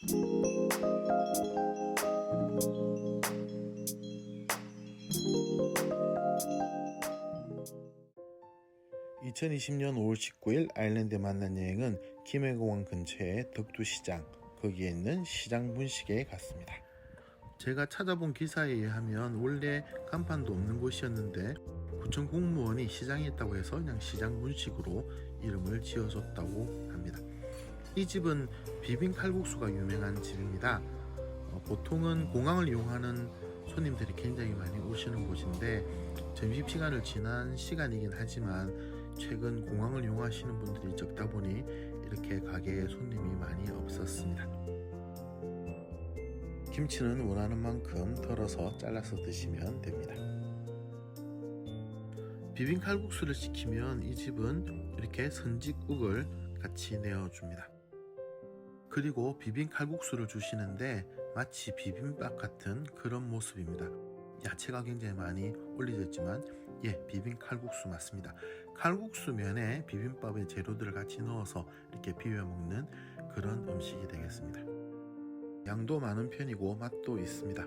(2020년 5월 19일) 아일랜드 만난 여행은 김해공항 근처의 덕두시장 거기에 있는 시장 분식에 갔습니다. 제가 찾아본 기사에 의하면 원래 간판도 없는 곳이었는데 구청 공무원이 시장에 있다고 해서 그냥 시장 분식으로 이름을 지어줬다고. 이 집은 비빔 칼국수가 유명한 집입니다. 어, 보통은 공항을 이용하는 손님들이 굉장히 많이 오시는 곳인데 점심시간을 지난 시간이긴 하지만 최근 공항을 이용하시는 분들이 적다 보니 이렇게 가게에 손님이 많이 없었습니다. 김치는 원하는 만큼 덜어서 잘라서 드시면 됩니다. 비빔 칼국수를 시키면 이 집은 이렇게 선지국을 같이 내어줍니다. 그리고 비빔 칼국수를 주시는데 마치 비빔밥 같은 그런 모습입니다. 야채가 굉장히 많이 올려져 있지만 예 비빔 칼국수 맞습니다. 칼국수 면에 비빔밥의 재료들을 같이 넣어서 이렇게 비벼 먹는 그런 음식이 되겠습니다. 양도 많은 편이고 맛도 있습니다.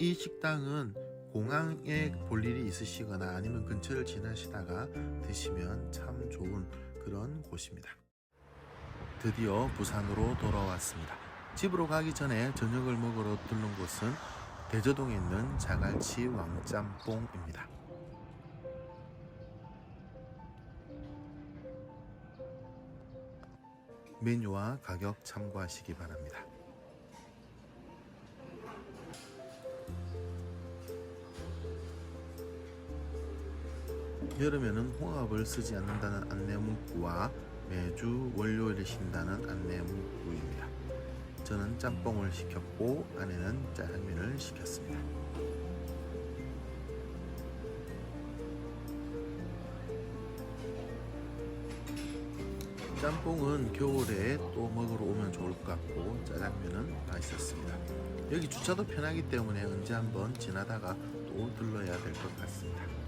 이 식당은 공항에 볼 일이 있으시거나 아니면 근처를 지나시다가 드시면 참 좋은 그런 곳입니다. 드디어 부산으로 돌아왔습니다. 집으로 가기 전에 저녁을 먹으러 들른 곳은 대저동에 있는 자갈치 왕짬뽕입니다. 메뉴와 가격 참고하시기 바랍니다. 여름에는 홍합을 쓰지 않는다는 안내 문구와 매주 월요일에 쉰다는 안내 문구입니다. 저는 짬뽕을 시켰고 아내는 짜장면을 시켰습니다. 짬뽕은 겨울에 또 먹으러 오면 좋을 것 같고 짜장면은 맛있었습니다. 여기 주차도 편하기 때문에 언제 한번 지나다가 또 들러야 될 것 같습니다.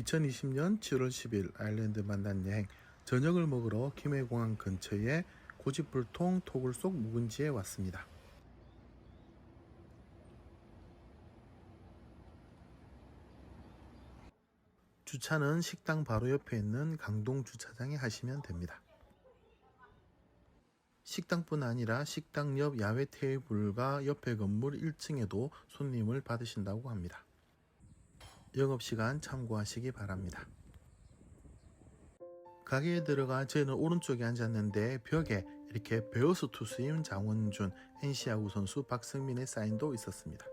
(2020년 7월 10일) 아일랜드 만난 여행 저녁을 먹으러 김해공항 근처의 고집불통 토굴 속 묵은지에 왔습니다. 주차는 식당 바로 옆에 있는 강동 주차장에 하시면 됩니다. 식당뿐 아니라 식당 옆 야외 테이블과 옆에 건물 1층에도 손님을 받으신다고 합니다. 영업시간 참고하시기 바랍니다. 가게에 들어가 저희는 오른쪽에 앉았는데 벽에 이렇게 베어스 투수임 장원준, NC야구 선수 박승민의 사인도 있었습니다.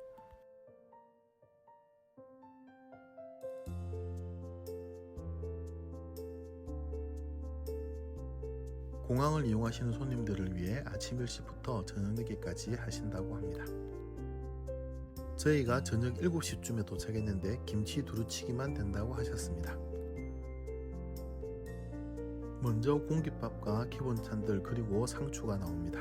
공항을 이용하시는 손님들을 위해 아침 10시부터 저녁 늦게까지 하신다고 합니다. 저희가 저녁 7시쯤에 도착했는데 김치 두루치기만 된다고 하셨습니다. 먼저 공깃밥과 기본찬들 그리고 상추가 나옵니다.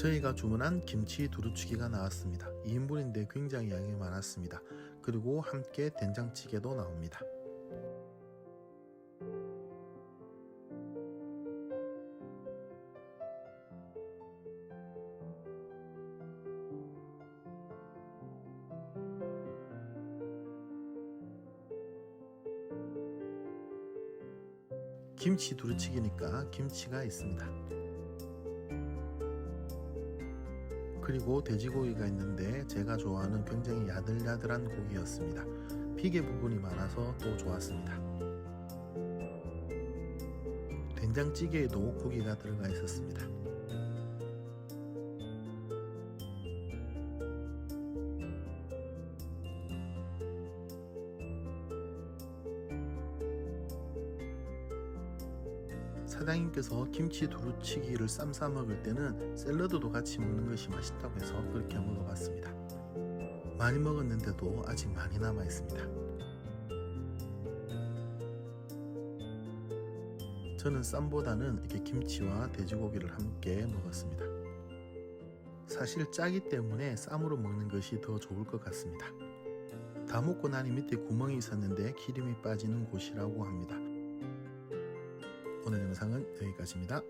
저희가 주문한 김치 두루치기가 나왔습니다. 2인분인데 굉장히 양이 많았습니다. 그리고 함께 된장찌개도 나옵니다. 김치 두루치기니까 김치가 있습니다. 그리고 돼지고기가 있는데 제가 좋아하는 굉장히 야들야들한 고기였습니다. 비계 부분이 많아서 또 좋았습니다. 된장찌개에도 고기가 들어가 있었습니다. 사장님께서 김치 두루치기를 쌈싸 먹을 때는 샐러드도 같이 먹는 것이 맛있다고 해서 그렇게 먹어봤습니다. 많이 먹었는데도 아직 많이 남아 있습니다. 저는 쌈보다는 이렇게 김치와 돼지고기를 함께 먹었습니다. 사실 짜기 때문에 쌈으로 먹는 것이 더 좋을 것 같습니다. 다 먹고 나니 밑에 구멍이 있었는데 기름이 빠지는 곳이라고 합니다. 오늘 영상은 여기까지입니다.